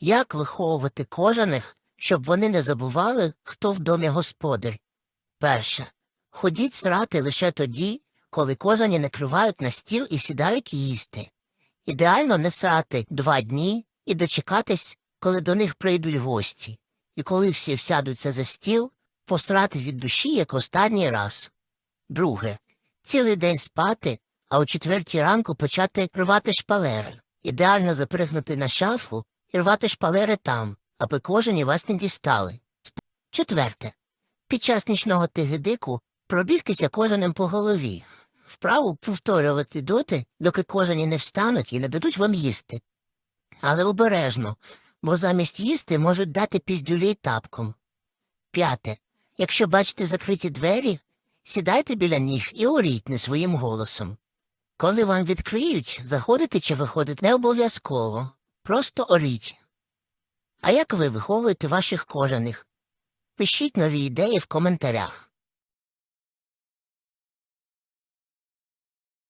Як виховувати кожаних, щоб вони не забували, хто в домі господар? Перше. Ходіть срати лише тоді, коли кожані накривають на стіл і сідають їсти. Ідеально не срати два дні і дочекатись, коли до них прийдуть гості. І коли всі сядуться за стіл, посрати від душі як останній раз. Друге. Цілий день спати, а о четвертій ранку почати рвати шпалери. Ідеально запригнути на шафу і рвати шпалери там, аби кожені вас не дістали. Четверте. Під час нічного тигидику пробігтися кожаним по голові. Вправу повторювати доти, доки кожені не встануть і не дадуть вам їсти. Але обережно, бо замість їсти можуть дати піздюлі тапком. П'яте. Якщо бачите закриті двері, сідайте біля них і оріть не своїм голосом. Коли вам відкриють, заходити чи виходити не обов'язково. Просто оріть. А як ви виховуєте ваших кожаних? Пишіть нові ідеї в коментарях.